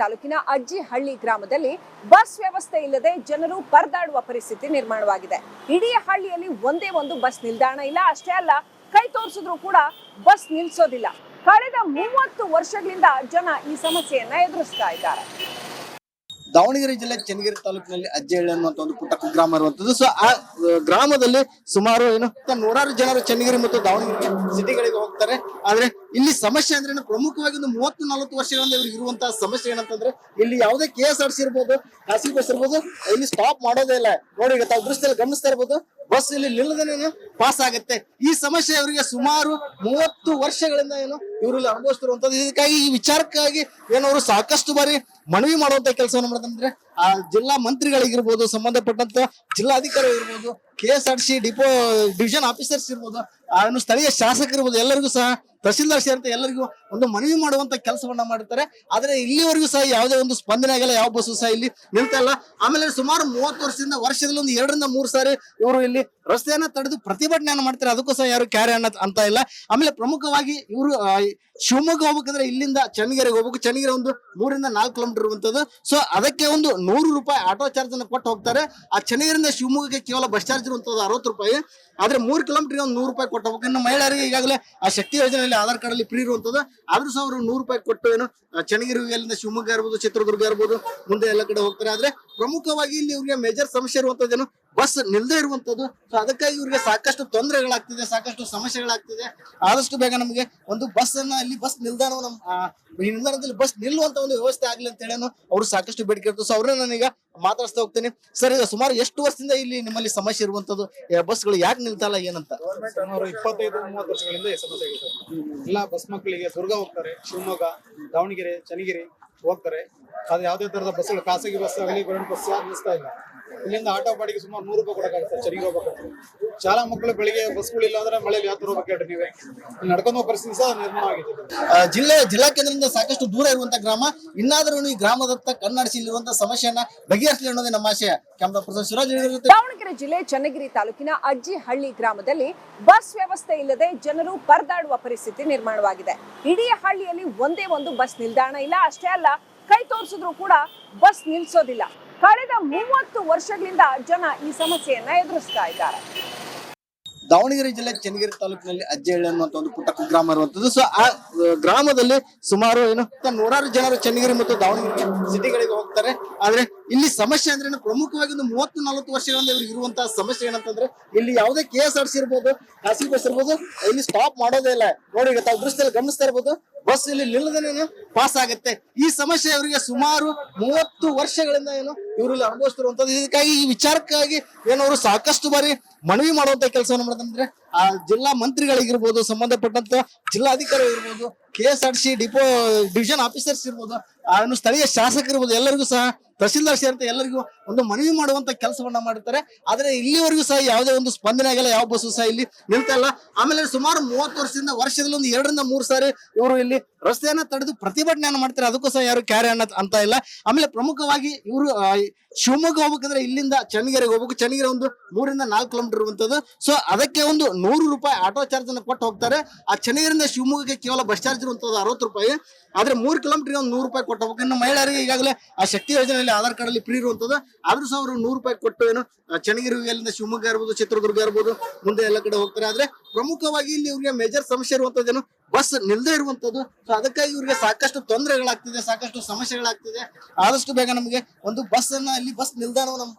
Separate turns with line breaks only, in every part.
ತಾಲೂಕಿನ ಅಜ್ಜಿಹಳ್ಳಿ ಗ್ರಾಮದಲ್ಲಿ ಬಸ್ ವ್ಯವಸ್ಥೆ ಇಲ್ಲದೆ ಜನರು ಪರದಾಡುವ ಪರಿಸ್ಥಿತಿ ನಿರ್ಮಾಣವಾಗಿದೆ. ಇಡೀ ಹಳ್ಳಿಯಲ್ಲಿ ಒಂದೇ ಒಂದು ಬಸ್ ನಿಲ್ದಾಣ ಇಲ್ಲ. ಅಷ್ಟೇ ಅಲ್ಲ, ಕೈ ತೋರಿಸಿದ್ರು ಕೂಡ ಬಸ್ ನಿಲ್ಸೋದಿಲ್ಲ. ಕಳೆದ ಮೂವತ್ತು ವರ್ಷಗಳಿಂದ ಜನ ಈ ಸಮಸ್ಯೆಯನ್ನ ಎದುರಿಸ್ತಾ ಇದ್ದಾರೆ.
ದಾವಣಗೆರೆ ಜಿಲ್ಲೆ ಚನ್ನಗಿರಿ ತಾಲೂಕಿನಲ್ಲಿ ಅಜ್ಜಹಳ್ಳಿ ಅನ್ನುವಂತ ಒಂದು ಪುಟ್ಟ ಕುಗ್ರಾಮ ಇರುವಂತದ್ದು. ಸೊ ಆ ಗ್ರಾಮದಲ್ಲಿ ಸುಮಾರು ಏನು ನೂರಾರು ಜನರು ಚನ್ನಗಿರಿ ಮತ್ತು ದಾವಣಗೆರೆ ಸಿಟಿಗಳಿಗೆ ಹೋಗ್ತಾರೆ. ಆದ್ರೆ ಇಲ್ಲಿ ಸಮಸ್ಯೆ ಅಂದ್ರೆ? ಪ್ರಮುಖವಾಗಿ ಒಂದು ಮೂವತ್ತು ನಲವತ್ತು ವರ್ಷಗಳಿಂದ ಇವ್ರಿಗೆ ಇರುವಂತಹ ಸಮಸ್ಯೆ ಏನಂತಂದ್ರೆ ಇಲ್ಲಿ ಯಾವುದೇ ಕೆ ಎಸ್ ಆರ್ ಸಿ ಇರ್ಬೋದು, ಖಾಸಗಿ ಬಸ್ ಇರ್ಬೋದು, ಇಲ್ಲಿ ಸ್ಟಾಪ್ ಮಾಡೋದೇ ಇಲ್ಲ. ನೋಡಿ, ಈಗ ತಾವು ದೃಷ್ಟಿಯಲ್ಲಿ ಗಮನಿಸ್ತಾ ಇರ್ಬೋದು ಬಸ್ ಇಲ್ಲಿ ನಿಲ್ಲದೇನೆ ಪಾಸ್ ಆಗುತ್ತೆ. ಈ ಸಮಸ್ಯೆ ಅವರಿಗೆ ಸುಮಾರು ಮೂವತ್ತು ವರ್ಷಗಳಿಂದ ಏನು? ಇವರು ಇಲ್ಲಿ ಅನುಭವಿಸ್ತಿರುವಂತದ್ದು. ಇದಕ್ಕಾಗಿ ಈ ವಿಚಾರಕ್ಕಾಗಿ ಏನವರು ಸಾಕಷ್ಟು ಬಾರಿ ಮನವಿ ಮಾಡುವಂತ ಕೆಲಸವನ್ನು ಮಾಡಿದ್ರೆ ಆ ಜಿಲ್ಲಾ ಮಂತ್ರಿಗಳಿಗಿರ್ಬೋದು, ಸಂಬಂಧಪಟ್ಟಂತ ಜಿಲ್ಲಾಧಿಕಾರಿ ಇರ್ಬೋದು K S C depot division officers ಇರ್ಬೋದು, ಆ ಸ್ಥಳೀಯ ಶಾಸಕರು ಇರ್ಬೋದು ಎಲ್ಲರಿಗೂ ಸಹ ತಹಸೀಲ್ದಾರ್ ಸೇರಿದಂತೆ ಎಲ್ಲರಿಗೂ ಒಂದು ಮನವಿ ಮಾಡುವಂತ ಕೆಲಸವನ್ನ ಮಾಡ್ತಾರೆ ಆದ್ರೆ ಇಲ್ಲಿವರೆಗೂ ಸಹ ಯಾವುದೇ ಒಂದು ಸ್ಪಂದನೆ ಆಗಲ್ಲ, ಯಾವ ಬಸ್ಸು ಸಹ ಇಲ್ಲಿ ನಿಲ್ತಾ ಇಲ್ಲ. ಆಮೇಲೆ ಸುಮಾರು ಮೂವತ್ತು ವರ್ಷದಿಂದ ವರ್ಷದಲ್ಲಿ ಒಂದು ಎರಡರಿಂದ ಮೂರು ಸಾರಿ ಇವರು ಇಲ್ಲಿ ರಸ್ತೆಯನ್ನ ತಡೆದು ಪ್ರತಿಭಟನೆಯನ್ನ ಮಾಡ್ತಾರೆ. ಅದಕ್ಕೂ ಸಹ ಯಾರು ಕ್ಯಾರೆ ಅನ್ನ ಅಂತ ಇಲ್ಲ. ಆಮೇಲೆ ಪ್ರಮುಖವಾಗಿ ಇವರು ಶಿವಮೊಗ್ಗ ಹೋಗ್ಬೇಕಂದ್ರೆ ಇಲ್ಲಿಂದ ಚನ್ನಗಿರಿಗೆ ಹೋಗ್ಬೇಕು. ಚನ್ನಗಿರಿ ಒಂದು ಮೂರಿಂದ ನಾಲ್ಕು ಕಿಲೋಮೀಟರ್ ಇರುವಂತದ್ದು. ಸೊ ಅದಕ್ಕೆ ಒಂದು ನೂರು ರೂಪಾಯಿ ಆಟೋ ಚಾರ್ಜ್ ಅನ್ನು ಕೊಟ್ಟು ಹೋಗ್ತಾರೆ. ಆ ಚೆನ್ನೈರಿಂದ ಶಿವಮೊಗ್ಗಕ್ಕೆ ಕೇವಲ ಬಸ್ ಚಾರ್ಜ್ ಇರುವಂತದ್ದು ಅರವತ್ತು ರೂಪಾಯಿ. ಆದ್ರೆ ಮೂರು ಕಿಲೋಮೀಟರ್ ಒಂದು ನೂರು ರೂಪಾಯಿ ಕೊಟ್ಟು ಹೋಗ್ಬೇಕು. ಇನ್ನು ಮಹಿಳೆಯರಿಗೆ ಈಗಾಗಲೇ ಆ ಶಕ್ತಿ ಯೋಜನೆಯಲ್ಲಿ ಆಧಾರ್ ಕಾರ್ಡ್ ಅಲ್ಲಿ ಫ್ರೀ ಇರುವಂತದ್ದು. ಆದ್ರೂ ಸಹ ಅವರು ನೂರು ರೂಪಾಯಿ ಕೊಟ್ಟು ಏನು ಆ, ಚನ್ನಗಿರಿ ಅಲ್ಲಿಂದ ಶಿವಮೊಗ್ಗ ಇರ್ಬೋದು ಚಿತ್ರದುರ್ಗ ಇರ್ಬೋದು ಮುಂದೆ ಎಲ್ಲ ಕಡೆ ಹೋಗ್ತಾರೆ. ಆದ್ರೆ ಪ್ರಮುಖವಾಗಿ ಇಲ್ಲಿ ಇವರಿಗೆ ಮೇಜರ್ ಸಮಸ್ಯೆ ಇರುವಂತದ್ದೇನು ಬಸ್ ನಿಲ್ದೇ ಇರುವಂತದ್ದು. ಸೊ ಅದಕ್ಕಾಗಿ ಇವ್ರಿಗೆ ಸಾಕಷ್ಟು ತೊಂದರೆಗಳಾಗ್ತಿದೆ, ಸಾಕಷ್ಟು ಸಮಸ್ಯೆಗಳಾಗ್ತಿದೆ. ಆದಷ್ಟು ಬೇಗ ನಮಗೆ ಒಂದು ಬಸ್ ಅನ್ನ ಅಲ್ಲಿ ಬಸ್ ನಿಲ್ದಾಣ ನಮ್ಮ ಈ ನಿಲ್ದಾಣದಲ್ಲಿ ಬಸ್ ನಿಲ್ಲುವಂತ ಒಂದು ವ್ಯವಸ್ಥೆ ಆಗ್ಲಿ ಅಂತ ಹೇಳಿ ಅವರು ಸಾಕಷ್ಟು ಬೇಡಿಕೆ ಇರ್ತದೆ. ಸೊ ಅವ್ರನ್ನ ನಾನೀಗ ಮಾತಾಡಿಸ್ತಾ ಹೋಗ್ತೀನಿ. ಸರ್, ಈಗ ಸುಮಾರು ಎಷ್ಟು ವರ್ಷದಿಂದ ಇಲ್ಲಿ ನಿಮ್ಮಲ್ಲಿ ಸಮಸ್ಯೆ ಇರುವಂತದ್ದು? ಬಸ್ಗಳು ಯಾಕೆ ನಿಲ್ತಲ್ಲ ಏನಂತ?
ಇಪ್ಪತ್ತೈದು, ಮೂವತ್ತು ವರ್ಷಗಳಿಂದ ಈ ಸಮಸ್ಯೆ ಆಗಿದೆ ಎಲ್ಲ ಬಸ್ ಮಕ್ಕಳಿಗೆ ದುರ್ಗ ಹೋಗ್ತಾರೆ. ಶಿವಮೊಗ್ಗ, ದಾವಣಗೆರೆ, ಚನ್ನಗಿರಿ ಹೋಗ್ತಾರೆ. ಅದು ಯಾವುದೇ ತರದ ಬಸ್ಗಳು ಖಾಸಗಿ ಬಸ್ ಆಗಲಿ ಗೌರ್ಮೆಂಟ್ ಬಸ್ ಅನ್ನಿಸ್ತಾ ಇಲ್ಲ. ಇಲ್ಲಿಂದ ಆಟೋ ಬಾಡಿಗೆ ಸುಮಾರು ನೂರು ರೂಪಾಯಿ ಕೊಡೋಕ್ಕಾಗುತ್ತೆ ಚೆನ್ನಾಗಿ ಹೋಗ್ಬೇಕಾದ್ರೆ ಶಾಲಾ ಮಕ್ಕಳು ಬೆಳಿಗ್ಗೆ ಬಸ್ಗಳಿಲ್ಲ ಅಂದ್ರೆ ಮಳೆಯಲ್ಲಿ ಯಾವ ತರ ಹೋಗ್ಬೇಕು ನೀವೇ. ನಡ್ಕೊಂಡು ಹೋಗೋ ಪರಿಸ್ಥಿತಿ ಸಹ ನಿರ್ಮಾಣ ಆಗಿದೆ.
ಜಿಲ್ಲೆ ಜಿಲ್ಲಾ ಕೇಂದ್ರದಿಂದ ಸಾಕಷ್ಟು ದೂರ ಇರುವಂತ ಗ್ರಾಮ ಇನ್ನಾದರೂ ಈ ಗ್ರಾಮದತ್ತ ಕನ್ನಡಿಸಿ ಇಲ್ಲಿರುವಂತ ಸಮಸ್ಯೆಯನ್ನ ಬಗೆಹರಿಸಲಿ ಅನ್ನೋದೇ ನಮ್ಮ ಆಶಯ. ಕ್ಯಾಮ್ರಾ ಪರ್ಸನ್
ದಾವಣಗೆರೆ ಜಿಲ್ಲೆ ಚನ್ನಗಿರಿ ತಾಲೂಕಿನ ಅಜ್ಜಿಹಳ್ಳಿ ಗ್ರಾಮದಲ್ಲಿ ಬಸ್ ವ್ಯವಸ್ಥೆ ಇಲ್ಲದೆ ಜನರು ಪರದಾಡುವ ಪರಿಸ್ಥಿತಿ ನಿರ್ಮಾಣವಾಗಿದೆ. ಇಡೀ ಹಳ್ಳಿಯಲ್ಲಿ ಒಂದೇ ಒಂದು ಬಸ್ ನಿಲ್ದಾಣ ಇಲ್ಲ. ಅಷ್ಟೇ ಅಲ್ಲ ಕೈ ತೋರಿಸಿದ್ರು ಕೂಡ ಬಸ್ ನಿಲ್ಸೋದಿಲ್ಲ. ಕಳೆದ ಮೂವತ್ತು ವರ್ಷಗಳಿಂದ ಜನ ಈ ಸಮಸ್ಯೆಯನ್ನ ಎದುರಿಸ್ತಾ ಇದ್ದಾರೆ.
ದಾವಣಗೆರೆ ಜಿಲ್ಲೆ ಚನ್ನಗಿರಿ ತಾಲೂಕಿನಲ್ಲಿ ಅಜ್ಜಹಳ್ಳಿ ಅನ್ನುವಂತ ಒಂದು ಪುಟ್ಟ ಕುಗ್ರಾಮ ಇರುವಂತದ್ದು. ಸೊ ಆ ಗ್ರಾಮದಲ್ಲಿ ಸುಮಾರು ಏನು ನೂರಾರು ಜನರು ಚನ್ನಗಿರಿ ಮತ್ತು ದಾವಣಗೆರೆ ಸಿಟಿಗಳಿಗೆ ಹೋಗ್ತಾರೆ. ಆದ್ರೆ ಇಲ್ಲಿ ಸಮಸ್ಯೆ ಅಂದ್ರೆ? ಪ್ರಮುಖವಾಗಿ ಒಂದು ಮೂವತ್ತು ನಲವತ್ತು ವರ್ಷಗಳಿಂದ ಇವ್ರಿಗೆ ಇರುವಂತಹ ಸಮಸ್ಯೆ ಏನಂತಂದ್ರೆ, ಇಲ್ಲಿ ಯಾವುದೇ ಕೆ ಎಸ್ ಆರ್ ಸಿ ಇರ್ಬೋದು, ಖಾಸಗಿ ಬಸ್ ಇರ್ಬೋದು, ಇಲ್ಲಿ ಸ್ಟಾಪ್ ಮಾಡೋದೇ ಇಲ್ಲ. ನೋಡಿ ತಾವು ದೃಶ್ಯದಲ್ಲಿ ಗಮನಿಸ್ತಾ ಇರ್ಬೋದು ಬಸ್ ಇಲ್ಲಿ ನಿಲ್ಲದೇನೆ ಪಾಸ್ ಆಗುತ್ತೆ. ಈ ಸಮಸ್ಯೆ ಅವರಿಗೆ ಸುಮಾರು ಮೂವತ್ತು ವರ್ಷಗಳಿಂದ ಏನು ಇವರಲ್ಲಿ ಅನುಭವಿಸ್ತಿರುವಂತದ್ದು ಇದಕ್ಕಾಗಿ ಈ ವಿಚಾರಕ್ಕಾಗಿ ಏನವರು ಸಾಕಷ್ಟು ಬಾರಿ ಮನವಿ ಮಾಡುವಂತ ಕೆಲಸವನ್ನು ಮಾಡಿದ್ರೆ ಆ ಜಿಲ್ಲಾ ಮಂತ್ರಿಗಳಿಗಿರ್ಬೋದು ಸಂಬಂಧಪಟ್ಟಂತ ಜಿಲ್ಲಾಧಿಕಾರಿ ಇರ್ಬೋದು K S R C depot, division officers ಇರ್ಬೋದು, ಆ ಸ್ಥಳೀಯ ಶಾಸಕರಿರ್ಬೋದು, ಎಲ್ಲರಿಗೂ ಸಹ ತಹಸೀಲ್ದಾರ್ ಸೇರಿದಂತೆ ಎಲ್ಲರಿಗೂ ಒಂದು ಮನವಿ ಮಾಡುವಂತ ಕೆಲಸವನ್ನ ಮಾಡುತ್ತಾರೆ ಆದ್ರೆ ಇಲ್ಲಿವರೆಗೂ ಸಹ ಯಾವುದೇ ಒಂದು ಸ್ಪಂದನೆ ಆಗಿಲ್ಲ, ಯಾವ ಬಸ್ಸು ಸಹ ಇಲ್ಲಿ ನಿಲ್ತಾ ಇಲ್ಲ. ಆಮೇಲೆ ಸುಮಾರು ಮೂವತ್ತು ವರ್ಷದಿಂದ, ವರ್ಷದಲ್ಲಿ ಒಂದು ಎರಡರಿಂದ ಮೂರು ಸಾರಿ ಇವರು ಇಲ್ಲಿ ರಸ್ತೆಯನ್ನ ತಡೆದು ಪ್ರತಿಭಟನೆಯನ್ನ ಮಾಡ್ತಾರೆ. ಅದಕ್ಕೂ ಸಹ ಯಾರು ಕ್ಯಾರೆ ಅನ್ನ ಅಂತ ಇಲ್ಲ. ಆಮೇಲೆ ಪ್ರಮುಖವಾಗಿ ಇವರು ಶಿವಮೊಗ್ಗ ಹೋಗ್ಬೇಕಂದ್ರೆ ಇಲ್ಲಿಂದ ಚನ್ನಗಿರಿಗೆ ಹೋಗ್ಬೇಕು. ಚನ್ನಗಿರಿ ಒಂದು ಮೂರಿಂದ ನಾಲ್ಕು ಕಿಲೋಮೀಟರ್ ಇರುವಂತದ್ದು. ಸೊ ಅದಕ್ಕೆ ಒಂದು ನೂರು ರೂಪಾಯಿ ಆಟೋ ಚಾರ್ಜ್ ಅನ್ನು ಕೊಟ್ಟು ಹೋಗ್ತಾರೆ. ಆ ಚನ್ನಗಿರಿಂದ ಶಿವಮೊಗ್ಗಕ್ಕೆ ಕೇವಲ ಬಸ್ ಚಾರ್ಜ್ ಇರುವಂತದ್ದು ಅರವತ್ತು ರೂಪಾಯಿ. ಆದ್ರೆ ಮೂರು ಕಿಲೋಮೀಟರ್ ಒಂದು ನೂರು ರೂಪಾಯಿ ಕೊಟ್ಟು ಹೋಗ್ಬೇಕು. ಇನ್ನು ಮಹಿಳೆಯರಿಗೆ ಈಗಾಗಲೇ ಆ ಶಕ್ತಿ ಯೋಜನೆಯಲ್ಲಿ ಆಧಾರ್ ಕಾರ್ಡ್ ಅಲ್ಲಿ ಫ್ರೀ ಇರುವಂತದ್ದು. ಆದ್ರೂ ಸಹ ಅವರು ನೂರು ರೂಪಾಯಿ ಕೊಟ್ಟು ಏನು ಆ, ಚನ್ನಗಿರಿ ಅಲ್ಲಿಂದ ಶಿವಮೊಗ್ಗ ಇರ್ಬೋದು ಚಿತ್ರದುರ್ಗ ಇರ್ಬೋದು ಮುಂದೆ ಎಲ್ಲ ಕಡೆ ಹೋಗ್ತಾರೆ. ಆದ್ರೆ ಪ್ರಮುಖವಾಗಿ ಇಲ್ಲಿ ಇವರಿಗೆ ಮೇಜರ್ ಸಮಸ್ಯೆ ಇರುವಂತದ್ದೇನು ಬಸ್ ನಿಲ್ದೇ ಇರುವಂತದ್ದು. ಸೊ ಅದಕ್ಕಾಗಿ ಇವರಿಗೆ ಸಾಕಷ್ಟು ತೊಂದರೆಗಳಾಗ್ತಿದೆ, ಸಾಕಷ್ಟು ಸಮಸ್ಯೆಗಳಾಗ್ತಿದೆ. ಆದಷ್ಟು ಬೇಗ ನಮಗೆ ಒಂದು ಬಸ್ ಅನ್ನ ಇಲ್ಲಿ ಬಸ್ ನಿಲ್ದಾಣ ನಮ್ಮ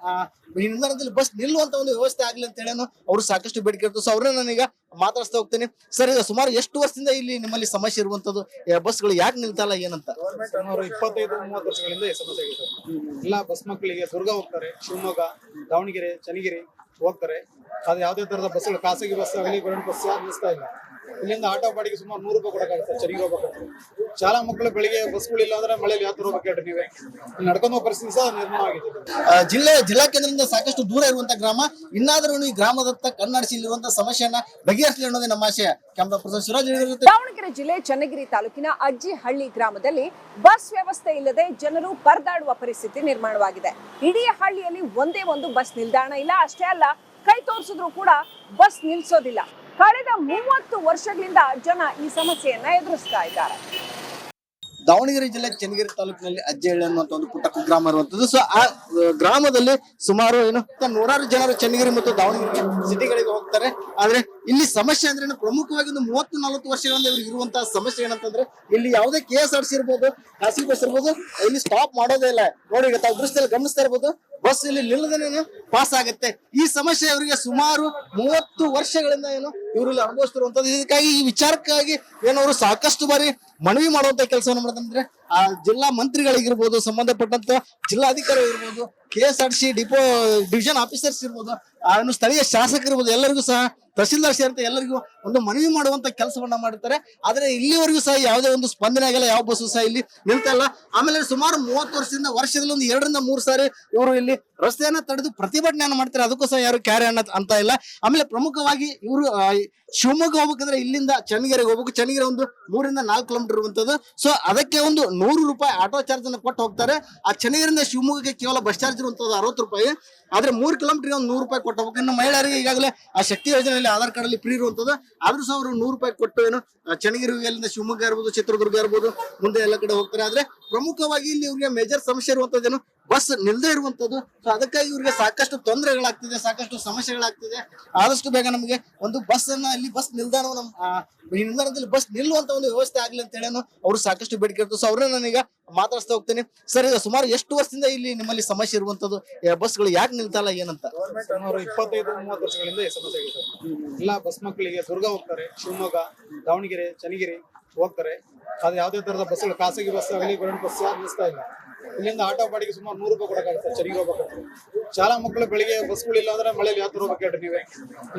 ನಿಲ್ದಾಣದಲ್ಲಿ ಬಸ್ ನಿಲ್ಲುವಂತ ಒಂದು ವ್ಯವಸ್ಥೆ ಆಗ್ಲಿ ಅಂತ ಹೇಳಿ ಅವರು ಸಾಕಷ್ಟು ಬೇಡಿಕೆ ಇರ್ತದೆ. ಸೊ ಅವ್ರನ್ನ ನಾನೀಗ ಮಾತಾಡಿಸ್ತಾ ಹೋಗ್ತೇನೆ. ಸರ್ ಈಗ ಸುಮಾರು ಎಷ್ಟು ವರ್ಷದಿಂದ ಇಲ್ಲಿ ನಿಮ್ಮಲ್ಲಿ ಸಮಸ್ಯೆ ಇರುವಂತದ್ದು? ಬಸ್ಗಳು ಯಾಕೆ ನಿಲ್ತಲ್ಲ, ಏನಂತ?
ಇಪ್ಪತ್ತೈದು, ಮೂವತ್ತು ವರ್ಷಗಳಿಂದ ಸಮಸ್ಯೆ ಎಲ್ಲ ಬಸ್ ಮಕ್ಕಳಿಗೆ ದುರ್ಗ ಹೋಗ್ತಾರೆ. ಶಿವಮೊಗ್ಗ, ದಾವಣಗೆರೆ, ಚನ್ನಗಿರಿ ಹೋಗ್ತಾರೆ. ಅದು ಯಾವುದೇ ತರದ ಬಸ್ಗಳು, ಖಾಸಗಿ ಬಸ್ ಆಗಲಿ ಗೌರ್ಮೆಂಟ್ ಬಸ್ ನಿಲ್ಲಿಸ್ತಾ ಇಲ್ಲ. ಇಲ್ಲಿಂದ ಆಟೋ ಬಾಡಿಗೆ ಸುಮಾರು ನೂರು ರೂಪಾಯಿ ಕೊಡೋಕ್ಕಾಗುತ್ತೆ ಚೆನ್ನಾಗಿ ಹೋಗ್ಬೇಕು. ಶಾಲಾ ಮಕ್ಕಳು ಬೆಳಿಗ್ಗೆ ಬಸ್ಗಳಿಲ್ಲ ಅಂದ್ರೆ ಮಳೆಯಲ್ಲಿ ಯಾವ ತರ ಹೋಗ್ಬೇಕು ನೀವೇ. ನಡ್ಕೊಂಡು ಹೋಗೋ ಪರಿಸ್ಥಿತಿ ಸಹ ನಿರ್ಮಾಣ ಆಗಿದೆ.
ಜಿಲ್ಲೆ ಜಿಲ್ಲಾ ಕೇಂದ್ರದಿಂದ ಸಾಕಷ್ಟು ದೂರ ಇರುವಂತಹ ಗ್ರಾಮ ಇನ್ನಾದರೂ ಈ ಗ್ರಾಮದತ್ತ ಕನ್ನಡಿಸಿ ಇಲ್ಲಿರುವಂತ ಸಮಸ್ಯೆಯನ್ನ ಬಗೆಹರಿಸಲಿ ಅನ್ನೋದೇ ನಮ್ಮ ಆಶಯ. ಕ್ಯಾಮ್ರಾ ಪ್ರಸಾದ್ ಸುರಾಜ್
ದಾವಣಗೆರೆ ಜಿಲ್ಲೆ ಚನ್ನಗಿರಿ ತಾಲೂಕಿನ ಅಜ್ಜಿಹಳ್ಳಿ ಗ್ರಾಮದಲ್ಲಿ ಬಸ್ ವ್ಯವಸ್ಥೆ ಇಲ್ಲದೆ ಜನರು ಪರದಾಡುವ ಪರಿಸ್ಥಿತಿ ನಿರ್ಮಾಣವಾಗಿದೆ. ಇಡೀ ಹಳ್ಳಿಯಲ್ಲಿ ಒಂದೇ ಒಂದು ಬಸ್ ನಿಲ್ದಾಣ ಇಲ್ಲ. ಅಷ್ಟೇ ಅಲ್ಲ ಕೈ ತೋರಿಸಿದ್ರು ಕೂಡ ಬಸ್ ನಿಲ್ಸೋದಿಲ್ಲ. ಕಳೆದ ಮೂವತ್ತು ವರ್ಷಗಳಿಂದ ಜನ ಈ ಸಮಸ್ಯೆಯನ್ನ ಎದುರಿಸ್ತಾ ಇದ್ದಾರೆ.
ದಾವಣಗೆರೆ ಜಿಲ್ಲೆ ಚನ್ನಗಿರಿ ತಾಲೂಕಿನಲ್ಲಿ ಅಜ್ಜಹಳ್ಳಿ ಅನ್ನುವಂತ ಒಂದು ಪುಟ್ಟ ಕುಗ್ರಾಮ ಇರುವಂತದ್ದು. ಸೊ ಆ, ಗ್ರಾಮದಲ್ಲಿ ಸುಮಾರು ಏನು ನೂರಾರು ಜನರು ಚನ್ನಗಿರಿ ಮತ್ತು ದಾವಣಗೆರೆ ಸಿಟಿಗಳಿಗೆ ಹೋಗ್ತಾರೆ. ಆದ್ರೆ ಇಲ್ಲಿ ಸಮಸ್ಯೆ ಅಂದ್ರೆ? ಪ್ರಮುಖವಾಗಿ ಒಂದು ಮೂವತ್ತು ನಲವತ್ತು ವರ್ಷಗಳಿಂದ ಇವ್ರಿಗೆ ಇರುವಂತಹ ಸಮಸ್ಯೆ ಏನಂತಂದ್ರೆ ಇಲ್ಲಿ ಯಾವುದೇ ಕೆ ಎಸ್ ಆರ್ ಸಿ ಇರ್ಬೋದು, ಖಾಸಗಿ ಬಸ್ ಇರ್ಬೋದು, ಇಲ್ಲಿ ಸ್ಟಾಪ್ ಮಾಡೋದೇ ಇಲ್ಲ ನೋಡಿ ತಾವು ದೃಷ್ಟಿಯಲ್ಲಿ ಗಮನಿಸ್ತಾ ಇರ್ಬೋದು ಬಸ್ ಇಲ್ಲಿ ನಿಲ್ಲದೇನೆ ಪಾಸ್ ಆಗುತ್ತೆ ಈ ಸಮಸ್ಯೆ ಅವರಿಗೆ ಸುಮಾರು ಮೂವತ್ತು ವರ್ಷಗಳಿಂದ ಏನು ಇವರು ಇಲ್ಲಿ ಅನುಭವಿಸ್ತಿರುವಂತದ್ದು ಇದಕ್ಕಾಗಿ ಈ ವಿಚಾರಕ್ಕಾಗಿ ಏನವರು ಸಾಕಷ್ಟು ಬಾರಿ ಮನವಿ ಮಾಡುವಂತ ಕೆಲಸವನ್ನು ಮಾಡೋದಂದ್ರೆ ಆ ಜಿಲ್ಲಾ ಮಂತ್ರಿಗಳಿಗಿರ್ಬೋದು, ಸಂಬಂಧಪಟ್ಟಂತ ಜಿಲ್ಲಾಧಿಕಾರಿ ಇರ್ಬೋದು K S R C depot, division officers ಇರ್ಬೋದು, ಆ ಸ್ಥಳೀಯ ಶಾಸಕರು ಇರ್ಬೋದು ಎಲ್ಲರಿಗೂ ಸಹ ತಹಸೀಲ್ದಾರ್ ಸೇರಿದಂತೆ ಎಲ್ಲರಿಗೂ ಒಂದು ಮನವಿ ಮಾಡುವಂತ ಕೆಲಸವನ್ನ ಮಾಡ್ತಾರೆ ಆದ್ರೆ ಇಲ್ಲಿವರೆಗೂ ಸಹ ಯಾವುದೇ ಒಂದು ಸ್ಪಂದನೆ ಆಗಲ್ಲ. ಯಾವ ಬಸ್ಸು ಸಹ ಇಲ್ಲಿ ನಿಲ್ತಾ ಇಲ್ಲ. ಆಮೇಲೆ ಸುಮಾರು ಮೂವತ್ತು ವರ್ಷದಿಂದ, ವರ್ಷದಲ್ಲಿ ಒಂದು ಎರಡರಿಂದ ಮೂರು ಸಾರಿ ಇವರು ಇಲ್ಲಿ ರಸ್ತೆಯನ್ನ ತಡೆದು ಪ್ರತಿಭಟನೆಯನ್ನ ಮಾಡ್ತಾರೆ. ಅದಕ್ಕೂ ಸಹ ಯಾರು ಕ್ಯಾರಿ ಅನ್ನ ಅಂತ ಇಲ್ಲ. ಆಮೇಲೆ ಪ್ರಮುಖವಾಗಿ ಇವರು ಶಿವಮೊಗ್ಗ ಹೋಗ್ಬೇಕಂದ್ರೆ ಇಲ್ಲಿಂದ ಚನ್ನಗಿರಿಗೆ ಹೋಗ್ಬೇಕು. ಚನ್ನಗಿರಿ ಒಂದು ಮೂರಿಂದ ನಾಲ್ಕು ಕಿಲೋಮೀಟರ್ ಇರುವಂತದ್ದು. ಸೊ ಅದಕ್ಕೆ ಒಂದು ನೂರು ರೂಪಾಯಿ ಆಟೋ ಚಾರ್ಜ್ ಅನ್ನು ಕೊಟ್ಟು ಹೋಗ್ತಾರೆ. ಆ ಚನ್ನಗಿರಿಂದ ಶಿವಮೊಗ್ಗಕ್ಕೆ ಕೇವಲ ಬಸ್ ಚಾರ್ಜ್ ಇರುವಂತದ್ದು ಅರವತ್ತು ರೂಪಾಯಿ. ಆದ್ರೆ ಮೂರು ಕಿಲೋಮೀಟರ್ ಒಂದು ನೂರು ರೂಪಾಯಿ ಕೊಟ್ಟು ಹೋಗ್ಬೇಕು. ಇನ್ನು ಮಹಿಳೆಯರಿಗೆ ಈಗಾಗಲೇ ಆ ಶಕ್ತಿ ಯೋಜನೆಯಲ್ಲಿ ಆಧಾರ್ ಕಾರ್ಡ್ ಅಲ್ಲಿ ಫ್ರೀ ಇರುವಂತದ್ದು. ಆದ್ರೂ ಸಹ ಅವರು ನೂರು ರೂಪಾಯಿ ಕೊಟ್ಟು ಏನು ಚನ್ನಗಿರಿ ಶಿವಮೊಗ್ಗ ಇರ್ಬೋದು, ಚಿತ್ರದುರ್ಗ ಇರ್ಬೋದು, ಮುಂದೆ ಎಲ್ಲ ಕಡೆ ಹೋಗ್ತಾರೆ. ಆದ್ರೆ ಪ್ರಮುಖವಾಗಿ ಇಲ್ಲಿ ಇವ್ರಿಗೆ ಮೇಜರ್ ಸಮಸ್ಯೆ ಇರುವಂತದ್ದೇನು ಬಸ್ ನಿಲ್ದೇ ಇರುವಂತದ್ದು. ಸೊ ಅದಕ್ಕಾಗಿ ಇವ್ರಿಗೆ ಸಾಕಷ್ಟು ತೊಂದರೆಗಳಾಗ್ತಿದೆ, ಸಾಕಷ್ಟು ಸಮಸ್ಯೆಗಳಾಗ್ತಿದೆ. ಆದಷ್ಟು ಬೇಗ ನಮಗೆ ಒಂದು ಬಸ್ ಅನ್ನ ಇಲ್ಲಿ ಬಸ್ ನಿಲ್ದಾಣ ನಮ್ಮ ಈ ನಿಲ್ದಾಣದಲ್ಲಿ ಬಸ್ ನಿಲ್ಲುವಂತ ಒಂದು ವ್ಯವಸ್ಥೆ ಆಗ್ಲಿ ಅಂತ ಹೇಳಿ ಅವರು ಸಾಕಷ್ಟು ಬೇಡಿಕೆ ಇರ್ತದೆ. ಸೊ ಅವ್ರನ್ನ ನಾನೀಗ ಮಾತಾಡ್ತಾ ಹೋಗ್ತೀನಿ. ಸರ್, ಈಗ ಸುಮಾರು ಎಷ್ಟು ವರ್ಷದಿಂದ ಇಲ್ಲಿ ನಿಮ್ಮಲ್ಲಿ ಸಮಸ್ಯೆ ಇರುವಂತದ್ದು? ಬಸ್ಗಳು ಯಾಕೆ ನಿಲ್ತಲ್ಲ ಏನಂತ?
ಇಪ್ಪತ್ತೈದು, ಮೂವತ್ತು ವರ್ಷಗಳಿಂದ ಈ ಸಮಸ್ಯೆ ಎಲ್ಲ ಬಸ್ ಮಕ್ಕಳಿಗೆ ದುರ್ಗ ಹೋಗ್ತಾರೆ. ಶಿವಮೊಗ್ಗ, ದಾವಣಗೆರೆ, ಚನ್ನಗಿರಿ ಹೋಗ್ತಾರೆ. ಅದು ಯಾವುದೇ ತರದ ಬಸ್ಗಳು, ಖಾಸಗಿ ಬಸ್ ಆಗಲಿ ಗೌರ್ಮೆಂಟ್ ಬಸ್ ನಿಲ್ಲಿಸ್ತಾ ಇಲ್ಲ. ಇಲ್ಲಿಂದ ಆಟೋ ಬಾಡಿಗೆ ಸುಮಾರು ನೂರು ರೂಪಾಯಿ ಕೊಡಕ್ಕಾಗುತ್ತೆ ಚೆನ್ನಾಗಿ ಹೋಗ್ಬೇಕು ಶಾಲಾ ಮಕ್ಕಳು ಬೆಳಿಗ್ಗೆ ಬಸ್ಗಳಿಲ್ಲ ಅಂದ್ರೆ ಮಳೆಯಲ್ಲಿ ಯಾವ ತರ ಹೋಗ್ಬೇಕು ಹೇಳ್ರಿ ನೀವೇ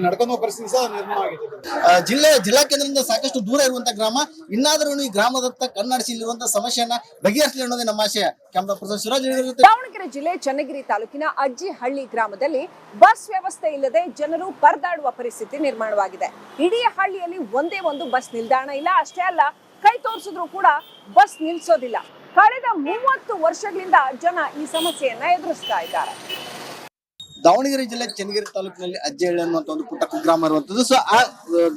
ನಡ್ಕೊಂಡು ಪರಿಸ್ಥಿತಿ ಸಹ ನಿರ್ಮಾಣ ಆಗಿದೆ.
ಆ, ಜಿಲ್ಲೆ ಜಿಲ್ಲಾ ಕೇಂದ್ರದಿಂದ ಸಾಕಷ್ಟು ದೂರ ಇರುವಂತಹ ಗ್ರಾಮ ಇನ್ನಾದರೂ ಈ ಗ್ರಾಮದತ್ತ ಕನ್ನಡಿಸಿ ಇಲ್ಲಿರುವಂತ ಸಮಸ್ಯೆಯನ್ನ ಬಗೆಹರಿಸಲಿ ಅನ್ನೋದೇ ನಮ್ಮ ಆಶಯ. ಕ್ಯಾಮ್ರಾ ಪರ್ಸನ್ ಸುರಾಜ್ ಜೊತೆ
ದಾವಣಗೆರೆ ಜಿಲ್ಲೆ ಚನ್ನಗಿರಿ ತಾಲೂಕಿನ ಅಜ್ಜಿಹಳ್ಳಿ ಗ್ರಾಮದಲ್ಲಿ ಬಸ್ ವ್ಯವಸ್ಥೆ ಇಲ್ಲದೆ ಜನರು ಪರದಾಡುವ ಪರಿಸ್ಥಿತಿ ನಿರ್ಮಾಣವಾಗಿದೆ. ಇಡೀ ಹಳ್ಳಿಯಲ್ಲಿ ಒಂದೇ ಒಂದು ಬಸ್ ನಿಲ್ದಾಣ ಇಲ್ಲ. ಅಷ್ಟೇ ಅಲ್ಲ ಕೈ ತೋರಿಸಿದ್ರು ಕೂಡ ಬಸ್ ನಿಲ್ಸೋದಿಲ್ಲ. ಕಳೆದ ಮೂವತ್ತು ವರ್ಷಗಳಿಂದ ಜನ ಈ ಸಮಸ್ಯೆಯನ್ನ ಎದುರಿಸ್ತಾ ಇದ್ದಾರೆ.
ದಾವಣಗೆರೆ ಜಿಲ್ಲೆ ಚನ್ನಗಿರಿ ತಾಲೂಕಿನಲ್ಲಿ ಅಜ್ಜೇಳಿ ಅನ್ನುವಂತ ಒಂದು ಪುಟ್ಟ ಕುಗ್ರಾಮ ಇರುವಂತದ್ದು. ಸೊ ಆ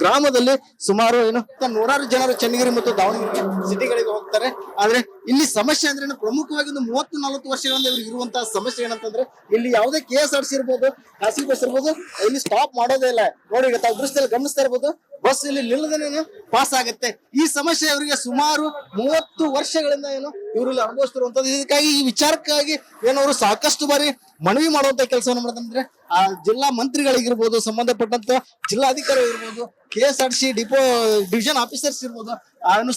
ಗ್ರಾಮದಲ್ಲಿ ಸುಮಾರು ಏನು ನೂರಾರು ಜನರು ಚನ್ನಗಿರಿ ಮತ್ತು ದಾವಣಗೆರೆ ಸಿಟಿಗಳಿಗೆ ಹೋಗ್ತಾರೆ. ಆದ್ರೆ ಇಲ್ಲಿ ಸಮಸ್ಯೆ ಅಂದ್ರೆ? ಪ್ರಮುಖವಾಗಿ ಒಂದು ಮೂವತ್ತು ನಲವತ್ತು ವರ್ಷಗಳಿಂದ ಇವ್ರಿಗೆ ಇರುವಂತಹ ಸಮಸ್ಯೆ ಏನಂತಂದ್ರೆ, ಇಲ್ಲಿ ಯಾವುದೇ ಕೆ ಎಸ್ ಆರ್ ಸಿ ಇರ್ಬೋದು, ಖಾಸಗಿ ಬಸ್ ಇರ್ಬೋದು, ಇಲ್ಲಿ ಸ್ಟಾಪ್ ಮಾಡೋದೇ ಇಲ್ಲ. ನೋಡಿ ಈಗ ತಾವು ಗಮನಿಸ್ತಾ ಇರ್ಬೋದು ಬಸ್ ಇಲ್ಲಿ ನಿಲ್ಲದೇನೆ ಪಾಸ್ ಆಗುತ್ತೆ. ಈ ಸಮಸ್ಯೆ ಅವರಿಗೆ ಸುಮಾರು ಮೂವತ್ತು ವರ್ಷಗಳಿಂದ ಏನು ಇವರಲ್ಲಿ ಅನುಭವಿಸ್ತಿರುವಂತದ್ದು ಇದಕ್ಕಾಗಿ ಈ ವಿಚಾರಕ್ಕಾಗಿ ಏನು ಸಾಕಷ್ಟು ಬಾರಿ ಮನವಿ ಮಾಡುವಂತ ಕೆಲಸವನ್ನು ಮಾಡಿದ್ರೆ ಆ ಜಿಲ್ಲಾ ಮಂತ್ರಿಗಳಿಗಿರ್ಬೋದು ಸಂಬಂಧಪಟ್ಟಂತ ಜಿಲ್ಲಾಧಿಕಾರಿ ಇರ್ಬೋದು K S R C depot, division officers ಇರ್ಬೋದು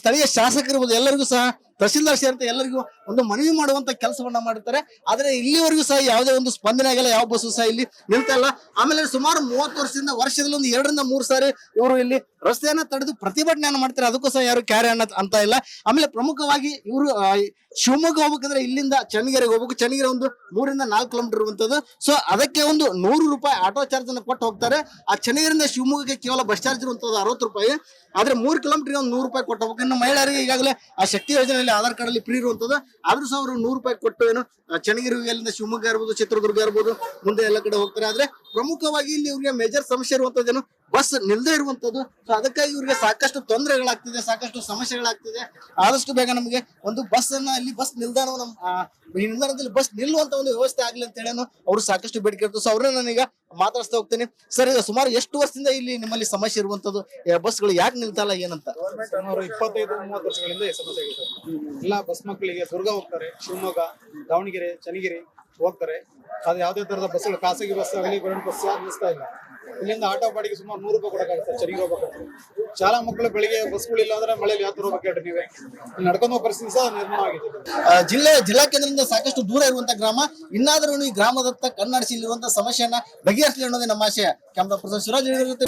ಸ್ಥಳೀಯ ಶಾಸಕರು ಇರ್ಬೋದು ಎಲ್ಲರಿಗೂ ಸಹ ತಹಸೀಲ್ದಾರ್ ಸೇರಿದಂತೆ ಎಲ್ಲರಿಗೂ ಒಂದು ಮನವಿ ಮಾಡುವಂತ ಕೆಲಸವನ್ನ ಮಾಡುತ್ತಾರೆ ಆದ್ರೆ ಇಲ್ಲಿವರೆಗೂ ಸಹ ಯಾವುದೇ ಒಂದು ಸ್ಪಂದನೆ ಆಗಲ್ಲ, ಯಾವ ಬಸ್ಸು ಸಹ ಇಲ್ಲಿ ನಿಲ್ತಾ ಇಲ್ಲ. ಆಮೇಲೆ ಸುಮಾರು ಮೂವತ್ತು ವರ್ಷದಿಂದ ವರ್ಷದಲ್ಲಿ ಒಂದು ಎರಡರಿಂದ ಮೂರು ಸಾರಿ ಇವರು ಇಲ್ಲಿ ರಸ್ತೆಯನ್ನ ತಡೆದು ಪ್ರತಿಭಟನೆಯನ್ನ ಮಾಡ್ತಾರೆ. ಅದಕ್ಕೂ ಸಹ ಯಾರು ಕ್ಯಾರೆ ಅನ್ನ ಅಂತ ಇಲ್ಲ. ಆಮೇಲೆ ಪ್ರಮುಖವಾಗಿ ಇವರು ಶಿವಮೊಗ್ಗ ಹೋಗ್ಬೇಕಂದ್ರೆ ಇಲ್ಲಿಂದ ಚನ್ನಗಿರಿಗೆ ಹೋಗ್ಬೇಕು. ಚನ್ನಗಿರಿ ಒಂದು ಮೂರಿಂದ ನಾಲ್ಕು ಕಿಲೋಮೀಟರ್ ಇರುವಂತದ್ದು. ಸೊ ಅದಕ್ಕೆ ಒಂದು ನೂರು ರೂಪಾಯಿ ಆಟೋ ಚಾರ್ಜ್ ಅನ್ನು ಕೊಟ್ಟು ಹೋಗ್ತಾರೆ. ಆ ಚನ್ನಗಿರಿಂದ ಶಿವಮೊಗ್ಗಕ್ಕೆ ಕೇವಲ ಬಸ್ ಚಾರ್ಜ್ ಇರುವಂತದ್ದು ಅರವತ್ತು ರೂಪಾಯಿ. ಆದ್ರೆ ಮೂರು ಕಿಲೋಮೀಟರ್ ಒಂದು ನೂರು ರೂಪಾಯಿ ಕೊಟ್ಟು ಹೋಗ್ಬೇಕು. ಇನ್ನು ಮಹಿಳೆಯರಿಗೆ ಈಗಾಗಲೇ ಆ ಶಕ್ತಿ ಯೋಜನೆಯಲ್ಲಿ ಆಧಾರ್ ಕಾರ್ಡ್ ಅಲ್ಲಿ ಫ್ರೀ ಇರುವಂತದ್ದು. ಆದ್ರೂ ಸಹ ಅವರು ನೂರು ರೂಪಾಯಿ ಕೊಟ್ಟು ಏನು ಚನ್ನಗಿರಿಗೆ ಚನ್ನಗಿರಿ ಅಲ್ಲಿಂದ ಶಿವಮೊಗ್ಗ ಇರ್ಬೋದು, ಚಿತ್ರದುರ್ಗ ಇರ್ಬೋದು, ಮುಂದೆ ಎಲ್ಲ ಕಡೆ ಹೋಗ್ತಾರೆ. ಆದ್ರೆ ಪ್ರಮುಖವಾಗಿ ಇಲ್ಲಿ ಇವರಿಗೆ ಮೇಜರ್ ಸಮಸ್ಯೆ ಇರುವಂತದ್ದೇನು ಬಸ್ ನಿಲ್ದೇ ಇರುವಂತದ್ದು. ಸೊ ಅದಕ್ಕಾಗಿ ಇವ್ರಿಗೆ ಸಾಕಷ್ಟು ತೊಂದರೆಗಳಾಗ್ತಿದೆ, ಸಾಕಷ್ಟು ಸಮಸ್ಯೆಗಳಾಗ್ತಿದೆ. ಆದಷ್ಟು ಬೇಗ ನಮಗೆ ಒಂದು ಬಸ್ ಅನ್ನ ಇಲ್ಲಿ ಬಸ್ ನಿಲ್ದಾಣ ನಮ್ಮ ನಿಲ್ದಾಣದಲ್ಲಿ ಬಸ್ ನಿಲ್ಲುವಂತ ಒಂದು ವ್ಯವಸ್ಥೆ ಆಗ್ಲಿ ಅಂತ ಹೇಳಿ ಅವರು ಸಾಕಷ್ಟು ಬೇಡಿಕೆ ಇರ್ತದೆ. ಸೊ ಅವ್ರನ್ನ ನಾನೀಗ ಮಾತಾಡಿಸ್ತಾ ಹೋಗ್ತೀನಿ. ಸರ್ ಸುಮಾರು ಎಷ್ಟು ವರ್ಷದಿಂದ ಇಲ್ಲಿ ನಿಮ್ಮಲ್ಲಿ ಸಮಸ್ಯೆ ಇರುವಂತದ್ದು? ಬಸ್ಗಳು ಯಾಕೆ ನಿಲ್ತಲ್ಲ ಏನಂತ?
ಸುಮಾರು ಇಪ್ಪತ್ತೈದು, ಮೂವತ್ತು ವರ್ಷಗಳಿಂದ ಈ ಸಮಸ್ಯೆ ಆಗಿದೆ. ಎಲ್ಲ ಬಸ್ ಮಕ್ಕಳಿಗೆ ದುರ್ಗ ಹೋಗ್ತಾರೆ, ಶಿವಮೊಗ್ಗ, ದಾವಣಗೆರೆ, ಚನ್ನಗಿರಿ ಹೋಗ್ತಾರೆ. ಅದು ಯಾವುದೇ ತರದ ಬಸ್ಗಳು ಖಾಸಗಿ ಬಸ್ ಆಗಲಿ ಗೌರ್ಮೆಂಟ್ ಬಸ್ ನಿಲ್ಲಿಸ್ತಾ ಇಲ್ಲ. ಇಲ್ಲಿಂದ ಆಟೋ ಬಾಡಿಗೆ ಸುಮಾರು ನೂರು ರೂಪಾಯಿ ಕೊಡಕ್ಕಾಗುತ್ತೆ ಚಳಿಗೆ ಹೋಗ್ಬೇಕಾದ್ರೆ. ಶಾಲಾ ಮಕ್ಕಳು ಬೆಳಿಗ್ಗೆ ಬಸ್ಗಳಿಲ್ಲ ಅಂದ್ರೆ ಮಳೆಯಲ್ಲಿ ಯಾವ ತರ ಹೋಗ್ಬೇಕು ನೀವೇ? ನಡ್ಕೊಂಡು ಹೋಗೋ ಪರಿಸ್ಥಿತಿ ಸಹ ನಿರ್ಮಾಣ ಆಗಿದೆ.
ಜಿಲ್ಲೆ, ಜಿಲ್ಲಾ ಕೇಂದ್ರದಿಂದ ಸಾಕಷ್ಟು ದೂರ ಇರುವಂತ ಗ್ರಾಮ, ಇನ್ನಾದರೂ ಈ ಗ್ರಾಮದತ್ತ ಕನ್ನಡಿಸಿ ಇಲ್ಲಿರುವಂತಹ ಸಮಸ್ಯೆಯನ್ನ ಬಗೆಹರಿಸಲಿ ಅನ್ನೋದೇ ನಮ್ಮ ಆಶಯ. ಕ್ಯಾಮ್ರಾ ಪರ್ಸನ್ ಸುರಾಜ್ ಹೇಳಿದ್ರ ಜೊತೆ